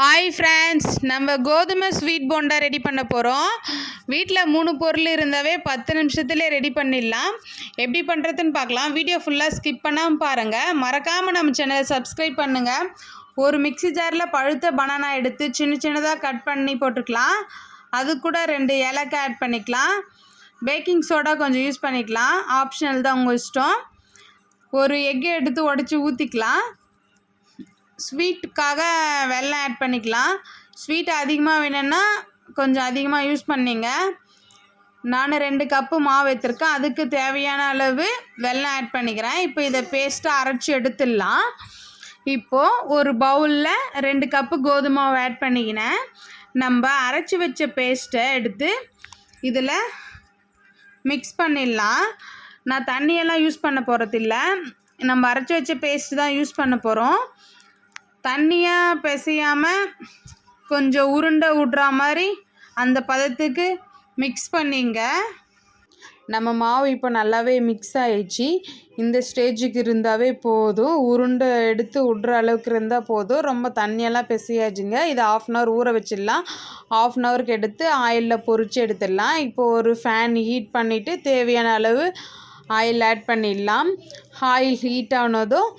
Hi friends நம்ம கோதுமை sweet bonda ready பண்ண போகிறோம் வீட்டில் மூணு பொருள் இருந்தாவே பத்து நிமிஷத்துலேயே ரெடி பண்ணிடலாம். எப்படி பண்ணுறதுன்னு பார்க்கலாம். வீடியோ ஃபுல்லாக ஸ்கிப் பண்ணாமல் பாருங்கள் மறக்காமல் நம்ம சேனலை சப்ஸ்கிரைப் பண்ணுங்கள் ஒரு மிக்ஸி ஜாரில் பழுத்த பனானா எடுத்து சின்ன சின்னதாக கட் பண்ணி போட்டுக்கலாம். அது கூட ரெண்டு ஏலக்காய் ஆட் பண்ணிக்கலாம். பேக்கிங் சோடா கொஞ்சம் யூஸ் பண்ணிக்கலாம். ஆப்ஷனல் தான் உங்கள் இஷ்டம். ஒரு எக் எடுத்து உடச்சி ஊற்றிக்கலாம் ஸ்வீட்டுக்காக வெல்லம் ஆட் பண்ணிக்கலாம். ஸ்வீட் அதிகமாக வேணும்னா கொஞ்சம் அதிகமாக யூஸ் பண்ணிங்க. நான் ரெண்டு கப்பு மாவு எடுத்திருக்கேன். அதுக்கு தேவையான அளவு வெல்லம் ஆட் பண்ணிக்கிறேன். இப்போ இதை பேஸ்ட்டாக அரைச்சி எடுத்துடலாம். இப்போது ஒரு பவுலில் ரெண்டு கப்பு கோதுமை மாவு ஆட் பண்ணிக்கினேன். நம்ம அரைச்சி வச்ச பேஸ்ட்டை எடுத்து இதில் மிக்ஸ் பண்ணிடலாம். நான் தண்ணியெல்லாம் யூஸ் பண்ண போகிறதில்ல நம்ம அரைச்சி வச்ச பேஸ்ட் தான் யூஸ் பண்ண போகிறோம் தண்ணியாக பிசையாமல் கொஞ்சம் உருண்டை விட்ற மாதிரி அந்த பதத்துக்கு மிக்ஸ் பண்ணிங்க. நம்ம மாவு இப்போ நல்லாவே மிக்ஸ் ஆயிடுச்சு. இந்த ஸ்டேஜுக்கு இருந்தாவே போதும். உருண்டை எடுத்து விட்ற அளவுக்கு இருந்தால் போதும். ரொம்ப தண்ணியெல்லாம் பிசையாச்சுங்க. இதை ஆஃப் அன் ஹவர் ஊற வச்சிடலாம். ஆஃப் அன் ஹவருக்கு எடுத்து ஆயிலில் பொறிச்சு எடுத்துடலாம். இப்போ ஒரு ஃபேன் ஹீட் பண்ணிவிட்டு தேவையான அளவு ஆயில் ஆட் பண்ணிடலாம். ஆயில் ஹீட் ஆனதும்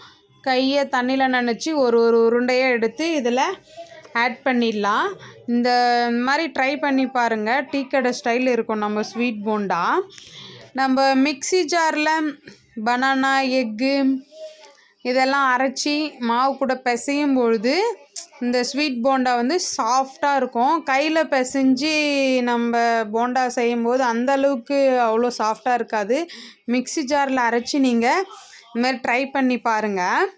கையை தண்ணியில் நினச்சி ஒரு ஒரு உருண்டையாக எடுத்து இதில் ஆட் பண்ணிடலாம். இந்த மாதிரி ட்ரை பண்ணி பாருங்கள் டீ கடை ஸ்டைல் இருக்கும். நம்ம ஸ்வீட் போண்டா நம்ம மிக்ஸி ஜாரில் பனானா எக்கு இதெல்லாம் அரைச்சி மாவு கூட பிசையும் பொழுது இந்த ஸ்வீட் போண்டா வந்து சாஃப்டாக இருக்கும். கையில் பிசைஞ்சு நம்ம போண்டா செய்யும்போது அந்தளவுக்கு அவ்வளோ சாஃப்டாக இருக்காது. மிக்ஸி ஜாரில் அரைச்சி நீங்கள் இது மாதிரி ட்ரை பண்ணி பாருங்கள்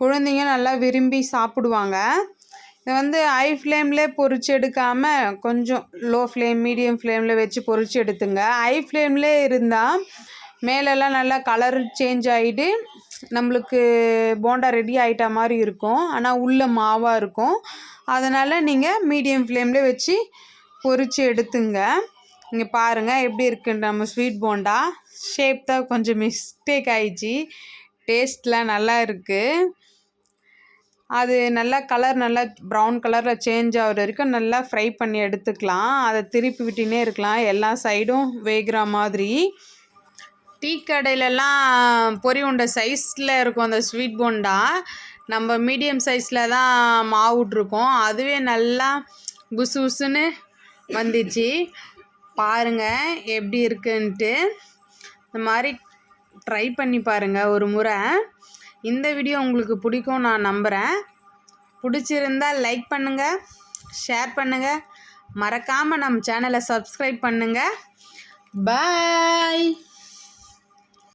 குழந்தைங்க நல்லா விரும்பி சாப்பிடுவாங்க. இது வந்து ஹை ஃப்ளேம்லே பொறிச்சு எடுக்காமல் கொஞ்சம் லோ ஃப்ளேம் மீடியம் ஃப்ளேமில் வச்சு பொறிச்சு எடுத்துங்க. ஹை ஃப்ளேம்லே இருந்தால் மேலெல்லாம் நல்லா கலர் சேஞ்ச் ஆகிட்டு நம்மளுக்கு போண்டா ரெடி ஆகிட்ட மாதிரி இருக்கும். ஆனால் உள்ள மாவாக இருக்கும். அதனால் நீங்கள் மீடியம் ஃப்ளேமில் வச்சு பொறிச்சு எடுத்துங்க. இங்கே பாருங்கள் எப்படி இருக்குது நம்ம ஸ்வீட் போண்டா. ஷேப் தான் கொஞ்சம் மிஸ்டேக் ஆயிடுச்சு. டேஸ்ட்லாம் நல்லா இருக்குது அது நல்லா கலர் நல்லா ப்ரௌன் கலரில் சேஞ்ச் ஆகிற வரைக்கும் நல்லா ஃப்ரை பண்ணி எடுத்துக்கலாம். அதை திருப்பி விட்டுனே இருக்கலாம். எல்லா சைடும் வேகிற மாதிரி. டீ கடையிலலாம் பொரி உண்டை சைஸில் இருக்கும் அந்த ஸ்வீட் போண்டா. நம்ம மீடியம் சைஸில் தான் மாவு விட்ருக்கோம் அதுவே நல்லா புசு புசுன்னு வந்துச்சு. பாருங்கள் எப்படி இருக்குன்ட்டு. இந்த மாதிரி ட்ரை பண்ணி பாருங்கள் ஒரு முறை. இந்த வீடியோ உங்களுக்கு பிடிக்கும் நான் நம்புகிறேன் பிடிச்சிருந்தால் லைக் பண்ணுங்கள் ஷேர் பண்ணுங்கள் மறக்காமல் நம்ம சேனலை சப்ஸ்கிரைப் பண்ணுங்கள் பாய்